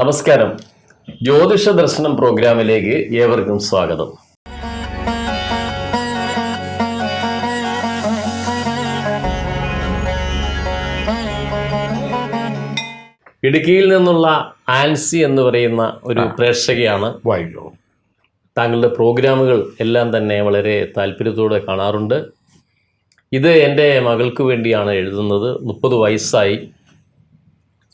നമസ്കാരം. ജ്യോതിഷ ദർശനം പ്രോഗ്രാമിലേക്ക് ഏവർക്കും സ്വാഗതം. ഇടുക്കിയിൽ നിന്നുള്ള ആൻസി എന്ന് പറയുന്ന ഒരു പ്രേക്ഷകയാണ് വായിക്കോ താങ്കളുടെ പ്രോഗ്രാമുകൾ എല്ലാം തന്നെ വളരെ താല്പര്യത്തോടെ കാണാറുണ്ട്. ഇത് എന്റെ മകൾക്ക് വേണ്ടിയാണ് എഴുതുന്നത്. മുപ്പത് വയസ്സായി.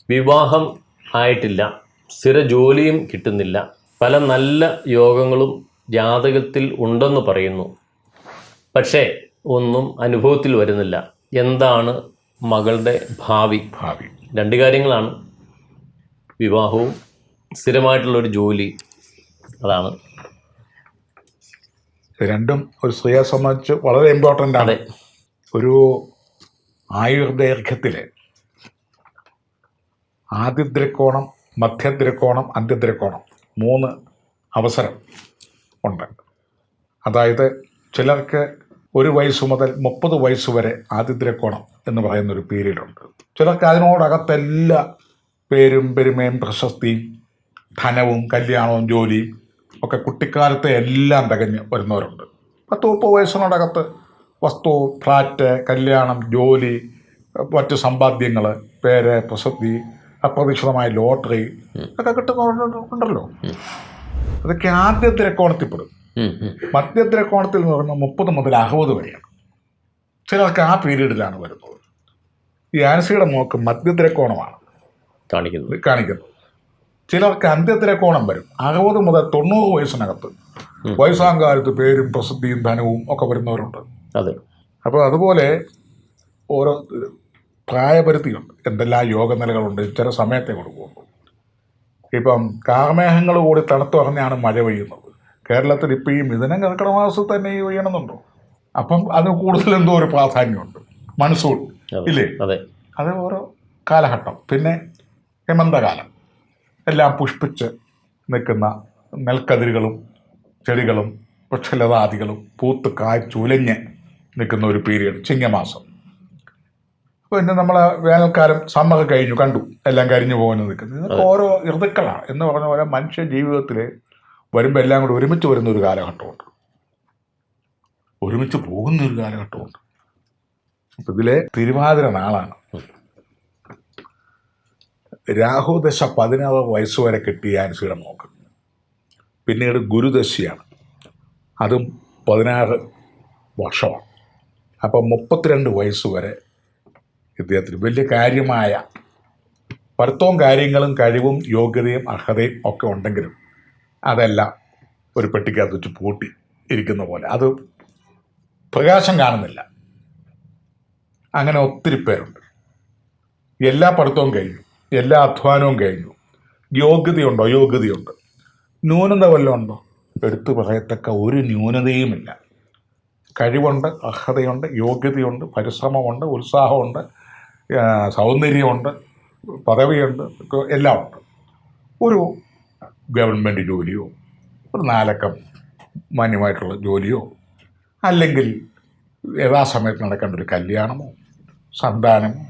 വിവാഹം ആയിട്ടില്ല. സ്ഥിര ജോലിയും കിട്ടുന്നില്ല. പല നല്ല യോഗങ്ങളും ജാതകത്തിൽ ഉണ്ടെന്ന് പറയുന്നു. പക്ഷേ ഒന്നും അനുഭവത്തിൽ വരുന്നില്ല. എന്താണ് മകളുടെ ഭാവി? ഭാവി. രണ്ട് കാര്യങ്ങളാണ്. വിവാഹവും സ്ഥിരമായിട്ടുള്ളൊരു ജോലി. അതാണ്. രണ്ടും ഒരു സ്ത്രീയെ സംബന്ധിച്ച് വളരെ ഇമ്പോർട്ടന്റ് ആണ്. ഒരു ആയുർദൈർഘ്യത്തിൽ ആദ്യദ്രക്കോണം മധ്യദ്രക്കോണം അന്ത്യദ്രക്കോണം മൂന്ന് അവസരം ഉണ്ട്. അതായത് ചിലർക്ക് ഒരു വയസ്സ് മുതൽ മുപ്പത് വയസ്സ് വരെ ആദിദ്രക്കോണം എന്ന് പറയുന്ന ഒരു പീരീഡ് ഉണ്ട് ചിലർക്ക് അതിനോടകത്തെല്ലാ പേരും പെരുമയും പ്രശസ്തിയും ധനവും കല്യാണവും ജോലിയും ഒക്കെ കുട്ടിക്കാലത്തെ എല്ലാം തികഞ്ഞ് വരുന്നവരുണ്ട്. പത്ത് മുപ്പത് വയസ്സിനോടകത്ത് വസ്തു ഫ്ലാറ്റ് കല്യാണം ജോലി മറ്റ് സമ്പാദ്യങ്ങൾ പേര് പ്രസിദ്ധി അപ്രതീക്ഷിതമായ ലോട്ടറി ഒക്കെ കിട്ടുന്നുണ്ടല്ലോ അതൊക്കെ ആദ്യ തിരക്കോണത്തിൽപ്പെടും മധ്യ ഉം. മധ്യത്തിരക്കോണത്തിൽ എന്ന് പറയുന്നത് മുപ്പത് മുതൽ അറുപത് വരെയാണ്. ചിലർക്ക് ആ പീരീഡിലാണ് വരുന്നത്. ഈ ആൻസിയുടെ മോക്ക് മധ്യത്തിരക്കോണമാണ് കാണിക്കുന്നത്. കാണിക്കുന്നത്. ചിലർക്ക് അന്ത്യത്തിരക്കോണം വരും. അറുപത് മുതൽ തൊണ്ണൂറ് വയസ്സിനകത്ത്. വയസ്സാം കാലത്ത് പേരും പ്രസിദ്ധിയും ധനവും ഒക്കെ വരുന്നവരുണ്ട്. അതെ. അപ്പോൾ അതുപോലെ ഓരോ പ്രായപരിധിയുണ്ട്. എന്തെല്ലാം യോഗനിലകളുണ്ട് ചില സമയത്തെ കൊടുക്കുള്ളൂ ഇപ്പം കാർമേഘങ്ങൾ കൂടി തണുത്തുറഞ്ഞാണ് മഴ പെയ്യുന്നത്. കേരളത്തിൽ ഇപ്പം ഈ മിഥുനം കർക്കിടക മാസത്തിൽ തന്നെ ഈ പെയ്യണമെന്നുണ്ടോ? അപ്പം അത് കൂടുതൽ എന്തോ ഒരു പ്രാധാന്യമുണ്ട്. മൺസൂൺ ഇല്ലേ? അതെ. അത് ഓരോ കാലഘട്ടം. പിന്നെ ഹേമന്തകാലം. എല്ലാം പുഷ്പിച്ച് നിൽക്കുന്ന നെൽക്കതിരുകളും ചെടികളും വൃക്ഷലതാദികളും പൂത്ത് കായ്ച്ചുലഞ്ഞ് നിൽക്കുന്ന ഒരു പീരീഡ് ചിങ്ങമാസം. പിന്നെ നമ്മൾ വേനൽക്കാലം സമ്മർ കഴിഞ്ഞു കണ്ടു. എല്ലാം കരിഞ്ഞു പോകുന്നു നിൽക്കുന്നത്. ഇതൊക്കെ ഓരോ ഋതുക്കളാണ്. എന്ന് പറഞ്ഞ പോലെ മനുഷ്യ ജീവിതത്തിൽ വരുമ്പോൾ എല്ലാം കൂടി ഒരുമിച്ച് വരുന്ന ഒരു കാലഘട്ടമുണ്ട്. ഒരുമിച്ച് പോകുന്ന ഒരു കാലഘട്ടമുണ്ട്. അപ്പം ഇതിലെ തിരുവാതിര നാളാണ്. രാഹുദശ പതിനാറ് വയസ്സ് വരെ കിട്ടിയ അനുസരിച്ച് മോക്ക് പിന്നീട് ഗുരുദശയാണ് അതും പതിനാറ് വർഷമാണ്. അപ്പം മുപ്പത്തിരണ്ട് വയസ്സ് വരെ ഇദ്ദേഹത്തിന് വലിയ കാര്യമായ പഠിത്തവും കാര്യങ്ങളും കഴിവും യോഗ്യതയും അർഹതയും ഒക്കെ ഉണ്ടെങ്കിലും അതെല്ലാം ഒരു പെട്ടിക്കകത്ത് വെച്ച് പൂട്ടി ഇരിക്കുന്ന പോലെ. അത് പ്രകാശം കാണുന്നില്ല. അങ്ങനെ ഒത്തിരി പേരുണ്ട്. എല്ലാ പഠിത്തവും കഴിഞ്ഞു. എല്ലാ അധ്വാനവും കഴിഞ്ഞു. യോഗ്യതയുണ്ടോ? യോഗ്യതയുണ്ട്. ന്യൂനത വല്ലതും ഉണ്ടോ? എടുത്തു പറയത്തക്ക ഒരു ന്യൂനതയുമില്ല. കഴിവുണ്ട് അർഹതയുണ്ട് യോഗ്യതയുണ്ട് പരിശ്രമമുണ്ട് ഉത്സാഹമുണ്ട് സൗന്ദര്യമുണ്ട് പദവിയുണ്ട് എല്ലാം ഉണ്ട് ഒരു ഗവൺമെന്റ് ജോലിയോ ഒരു നാലക്കം മാന്യമായിട്ടുള്ള ജോലിയോ അല്ലെങ്കിൽ യഥാസമയത്ത് നടക്കേണ്ട ഒരു കല്യാണമോ സന്താനമോ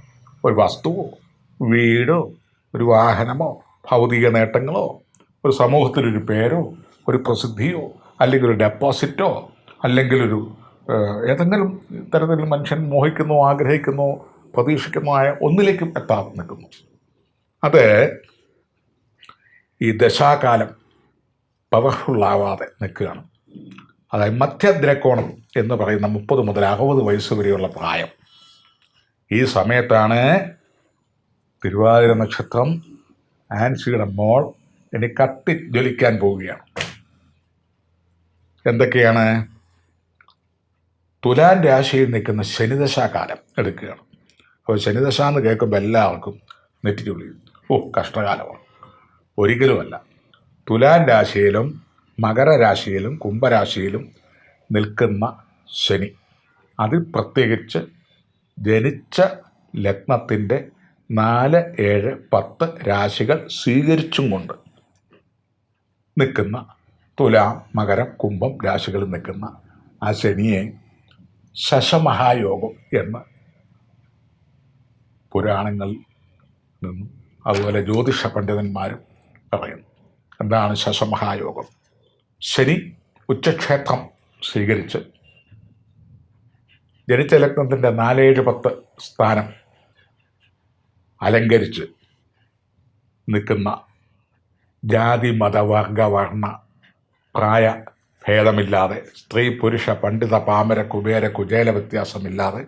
ഒരു വസ്തുവോ വീടോ ഒരു വാഹനമോ ഭൗതിക നേട്ടങ്ങളോ ഒരു സമൂഹത്തിലൊരു പേരോ ഒരു പ്രസിദ്ധിയോ അല്ലെങ്കിൽ ഒരു ഡെപ്പോസിറ്റോ അല്ലെങ്കിൽ ഒരു ഏതെങ്കിലും തരത്തിൽ മനുഷ്യൻ മോഹിക്കുന്നോ ആഗ്രഹിക്കുന്നോ പ്രതീക്ഷിക്കുന്നോ ആയ ഒന്നിലേക്കും എത്താതെ നിൽക്കുന്നു. അത് ഈ ദശാകാലം പവർഫുള്ളാവാതെ നിൽക്കുകയാണ്. അതായത് മധ്യദ്രക്കോണം എന്ന് പറയുന്ന മുപ്പത് മുതൽ അറുപത് വയസ്സ് വരെയുള്ള പ്രായം. ഈ സമയത്താണ് തിരുവാതിര നക്ഷത്രം ആൻസിയുടെ മോൾ ഇനി കത്തി ജ്വലിക്കാൻ പോവുകയാണ്. എന്തൊക്കെയാണ്? തുലാൻ രാശിയിൽ നിൽക്കുന്ന ശനിദശാകാലം എടുക്കുകയാണ്. അപ്പോൾ ശനിദശ എന്ന് കേൾക്കുമ്പോൾ എല്ലാവർക്കും നെറ്റിച്ചുള്ളി ഓ കഷ്ടകാലമാണ്. ഒരിക്കലുമല്ല. തുലാൻ രാശിയിലും മകരരാശിയിലും കുംഭരാശിയിലും നിൽക്കുന്ന ശനി. അതിൽ പ്രത്യേകിച്ച് ജനിച്ച ലഗ്നത്തിന്റെ നാല് ഏഴ് പത്ത് രാശികൾ സ്വീകരിച്ചും കൊണ്ട് നിൽക്കുന്ന തുലാം മകരം കുംഭം രാശികളിൽ നിൽക്കുന്ന ആ ശനിയെ ശശമഹായോഗം എന്ന് പുരാണങ്ങളിൽ നിന്നും അതുപോലെ ജ്യോതിഷ പണ്ഡിതന്മാരും പറയുന്നു. എന്താണ് ശശമഹായോഗം? ശനി ഉച്ചക്ഷേത്രം സ്വീകരിച്ച് ജനിച്ച ലഗ്നത്തിന്റെ നാലേഴ് പത്ത് സ്ഥാനം അലങ്കരിച്ച് നിൽക്കുന്ന ജാതി മതവർഗ വർണ പ്രായ ഭേദമില്ലാതെ സ്ത്രീ പുരുഷ പണ്ഡിത പാമര കുബേര കുചേല വ്യത്യാസമില്ലാതെ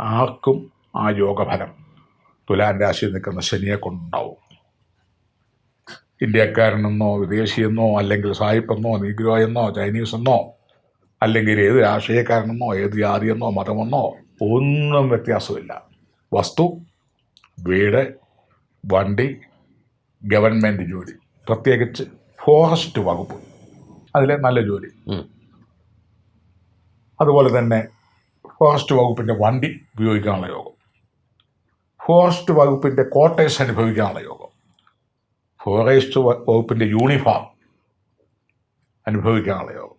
ആർക്കും ആ യോഗഫലം തുലാൻ രാശിയിൽ നിൽക്കുന്ന ശനിയെ കൊണ്ടുണ്ടാവും. ഇന്ത്യക്കാരനെന്നോ വിദേശിയെന്നോ അല്ലെങ്കിൽ സായിപ്പെന്നോ നീഗ്രോ എന്നോ ചൈനീസ് എന്നോ അല്ലെങ്കിൽ ഏത് രാഷ്ട്രീയക്കാരനെന്നോ ഏത് ജാതിയെന്നോ മതമെന്നോ ഒന്നും വ്യത്യാസമില്ല. വസ്തു വീട് വണ്ടി ഗവൺമെന്റ് ജോലി പ്രത്യേകിച്ച് ഫോറസ്റ്റ് വകുപ്പ് അതിലെ നല്ല ജോലി. അതുപോലെ തന്നെ ഫോറസ്റ്റ് വകുപ്പിന്റെ വണ്ടി ഉപയോഗിക്കാനുള്ള യോഗം. ഫോറസ്റ്റ് വകുപ്പിന്റെ ക്വാർട്ടേഴ്സ് അനുഭവിക്കാനുള്ള യോഗം. ഫോറസ്റ്റ് വകുപ്പിന്റെ യൂണിഫോം അനുഭവിക്കാനുള്ള യോഗം.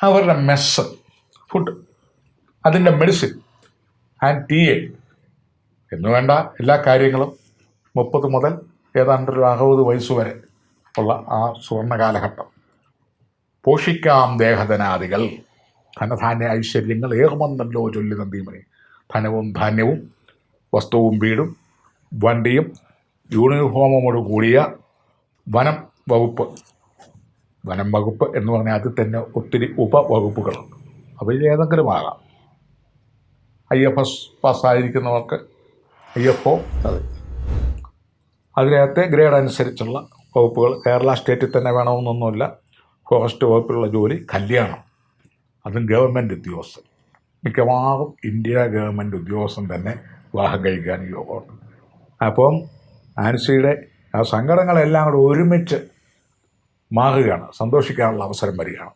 അവരുടെ മെസ്സ് ഫുഡ് അതിന്റെ മെഡിസിൻ ആൻഡ് ടി എ എന്ന് വേണ്ട എല്ലാ കാര്യങ്ങളും മുപ്പത് മുതൽ ഏതാണ്ട് ഒരു അറുപത് വയസ്സ് വരെ ഉള്ള ആ സുവർണ കാലഘട്ടം. പോഷിക്കാം ദേഹധനാദികൾ ധനധാന്യ ഐശ്വര്യങ്ങൾ ഏറുമന്നല്ലോ ചൊല്ലി നന്ദിമണി ധനവും ധാന്യവും വസ്തുവും വീടും വണ്ടിയും യൂണിഫോമോട് കൂടിയ വനം വകുപ്പ്. വനം വകുപ്പ് എന്ന് പറഞ്ഞാൽ അതിൽ തന്നെ ഒത്തിരി ഉപവകുപ്പുകളുണ്ട് അവയിൽ ഏതെങ്കിലും ആകാം. ഐ എഫ് എസ് പാസ്സായിരിക്കുന്നവർക്ക് ഐ എഫ് ഒ അതെ അതിനകത്തെ ഗ്രേഡ് അനുസരിച്ചുള്ള വകുപ്പുകൾ കേരള സ്റ്റേറ്റിൽ തന്നെ വേണമെന്നൊന്നുമില്ല. ഫോറസ്റ്റ് വകുപ്പിലുള്ള ജോലി കല്യാണം. അതും ഗവൺമെന്റ് ഉദ്യോഗസ്ഥൻ. മിക്കവാറും ഇന്ത്യ ഗവൺമെന്റ് ഉദ്യോഗസ്ഥൻ തന്നെ വിവാഹം കഴിക്കാൻ യോഗമുണ്ട്. അപ്പം ആൻസിയുടെ ആ സങ്കടങ്ങളെല്ലാം കൂടെ ഒരുമിച്ച് മാറുകയാണ്. സന്തോഷിക്കാനുള്ള അവസരം വരികയാണ്.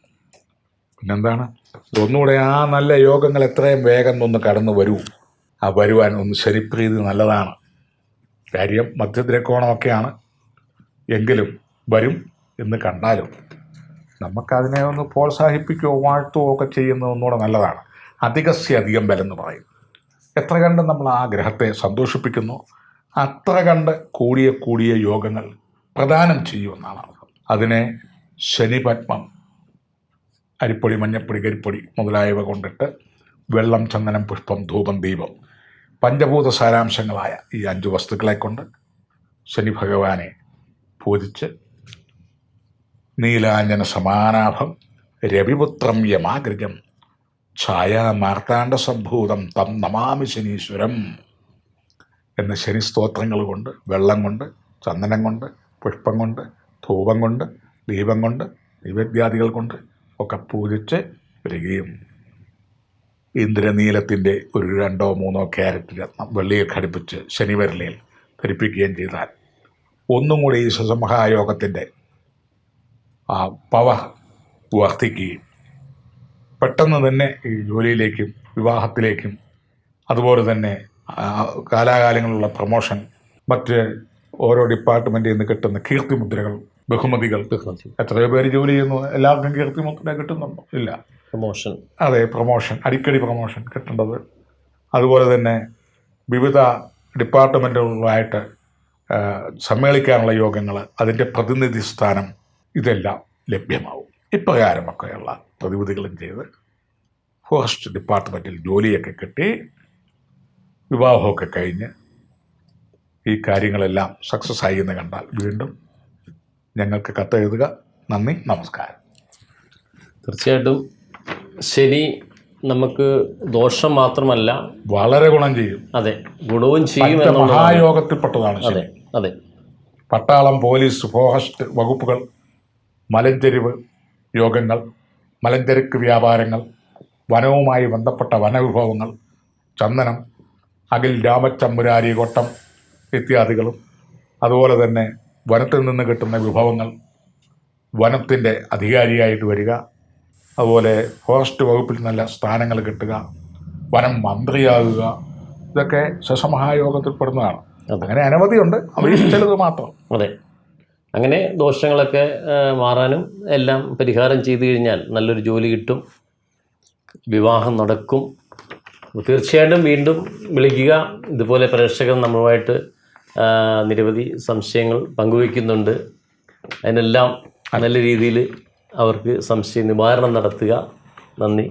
പിന്നെന്താണ്? ഒന്നുകൂടെ ആ നല്ല യോഗങ്ങൾ എത്രയും വേഗം ഒന്ന് കടന്നു വരൂ. ആ വരുവാൻ ഒന്ന് ശരിപ്രീതി നല്ലതാണ്. കാര്യം മധ്യദ്രക്കോണമൊക്കെയാണ് എങ്കിലും വരും എന്ന് കണ്ടാലും നമുക്കതിനെ ഒന്ന് പ്രോത്സാഹിപ്പിക്കുകയോ വാഴ്ത്തുകയോ ഒക്കെ ചെയ്യുന്നത് ഒന്നുകൂടെ നല്ലതാണ്. അധികസ്യ അധികം എന്ന് പറയും എത്ര കണ്ട് നമ്മൾ ആ ഗ്രഹത്തെ സന്തോഷിപ്പിക്കുന്നു? അത്ര കണ്ട് കൂടിയ കൂടിയ യോഗങ്ങൾ പ്രദാനം ചെയ്യുമെന്നാണ് അർത്ഥം. അതിനെ ശനിപത്മം അരിപ്പൊടി മഞ്ഞപ്പൊടി കരിപ്പൊടി മുതലായവ കൊണ്ടിട്ട് വെള്ളം ചന്ദനം പുഷ്പം ധൂപം ദീപം പഞ്ചഭൂത സാരാംശങ്ങളായ ഈ അഞ്ച് വസ്തുക്കളെ കൊണ്ട് ശനി ഭഗവാനെ പൂജിച്ച് നീലാഞ്ജന സമാനാഭം രവിപുത്രം യമാഗ്രജം ഛായാ മാർത്താണ്ഡ സംഭൂതം തം നമാമി ശനീശ്വരം എന്ന ശനി സ്തോത്രങ്ങൾ കൊണ്ട് വെള്ളം കൊണ്ട് ചന്ദനം കൊണ്ട് പുഷ്പം കൊണ്ട് ധൂപം കൊണ്ട് ദീപം കൊണ്ട് നൈവേദ്യാദികൾ കൊണ്ട് ഒക്കെ പൂജിച്ച് വരികയും ഇന്ദ്രനീലത്തിന്റെ ഒരു രണ്ടോ മൂന്നോ ക്യാരറ്റ് രത്നം വെള്ളിയെ ഘടിപ്പിച്ച് ശനിവരലയിൽ ധരിപ്പിക്കുകയും ചെയ്താൽ ഒന്നും കൂടി ഈ സുസമഹായോഗത്തിന്റെ ആ പവർ വർദ്ധിക്കുകയും പെട്ടെന്ന് തന്നെ ഈ ജോലിയിലേക്കും വിവാഹത്തിലേക്കും അതുപോലെ തന്നെ കാലാകാലങ്ങളിലുള്ള പ്രൊമോഷൻ മറ്റ് ഓരോ ഡിപ്പാർട്ട്മെന്റിൽ നിന്ന് കിട്ടുന്ന കീർത്തിമുദ്രകൾ ബഹുമതികൾ ബഹുമതി എത്രയോ പേര് ജോലി ചെയ്യുന്നു. എല്ലാവർക്കും കീർത്തിമുദ്ര കിട്ടുന്നുണ്ടോ? ഇല്ല. പ്രൊമോഷൻ. അതെ പ്രൊമോഷൻ. അടിക്കടി പ്രൊമോഷൻ കിട്ടേണ്ടത്. അതുപോലെ തന്നെ വിവിധ ഡിപ്പാർട്ട്മെന്റുകളായിട്ട് സമ്മേളിക്കാനുള്ള യോഗങ്ങൾ അതിന്റെ പ്രതിനിധി സ്ഥാനം ഇതെല്ലാം ലഭ്യമാവും. ഇപ്രകാരമൊക്കെയുള്ള പ്രതിവിധികളും ചെയ്ത് ഫോറസ്റ്റ് ഡിപ്പാർട്ട്മെന്റിൽ ജോലിയൊക്കെ കിട്ടി. വിവാഹമൊക്കെ കഴിഞ്ഞ് ഈ കാര്യങ്ങളെല്ലാം സക്സസ് ആയി എന്ന് കണ്ടാൽ വീണ്ടും ഞങ്ങൾക്ക് കത്തെഴുതുക. നന്ദി നമസ്കാരം. തീർച്ചയായിട്ടും ശനി നമുക്ക് ദോഷം മാത്രമല്ല. വളരെ ഗുണം ചെയ്യും. അതെ ഗുണവും ചെയ്യും മഹായോഗത്തിൽപ്പെട്ടതാണ് അതെ അതെ. പട്ടാളം പോലീസ് ഫോറസ്റ്റ് വകുപ്പുകൾ മലഞ്ചെരിവ് യോഗങ്ങൾ മലഞ്ചരക്ക് വ്യാപാരങ്ങൾ വനവുമായി ബന്ധപ്പെട്ട വനവിഭവങ്ങൾ ചന്ദനം അകിൽ രാമച്ചമ്പുരാരി കോട്ടം ഇത്യാദികളും അതുപോലെ തന്നെ വനത്തിൽ നിന്ന് കിട്ടുന്ന വിഭവങ്ങൾ വനത്തിന്റെ അധികാരിയായിട്ട് വരിക അതുപോലെ ഫോറസ്റ്റ് വകുപ്പിൽ നല്ല സ്ഥാനങ്ങൾ കിട്ടുക വനം മന്ത്രിയാകുക ഇതൊക്കെ ശശമഹായോഗത്തിൽപ്പെടുന്നതാണ് പെടുന്നതാണ്. അങ്ങനെ അനവധിയുണ്ട് അവയിൽ ചിലത് മാത്രം. അതെ. അങ്ങനെ ദോഷങ്ങളൊക്കെ മാറാനും എല്ലാം പരിഹാരം ചെയ്തു കഴിഞ്ഞാൽ നല്ലൊരു ജോലി കിട്ടും. വിവാഹം നടക്കും. തീർച്ചയായിട്ടും വീണ്ടും വിളിക്കുക. ഇതുപോലെ പ്രേക്ഷകർ നമ്മളുമായിട്ട് നിരവധി സംശയങ്ങൾ പങ്കുവയ്ക്കുന്നുണ്ട്. അതിനെല്ലാം നല്ല രീതിയിൽ അവർക്ക് സംശയ നിവാരണം നടത്തുക. നന്ദി.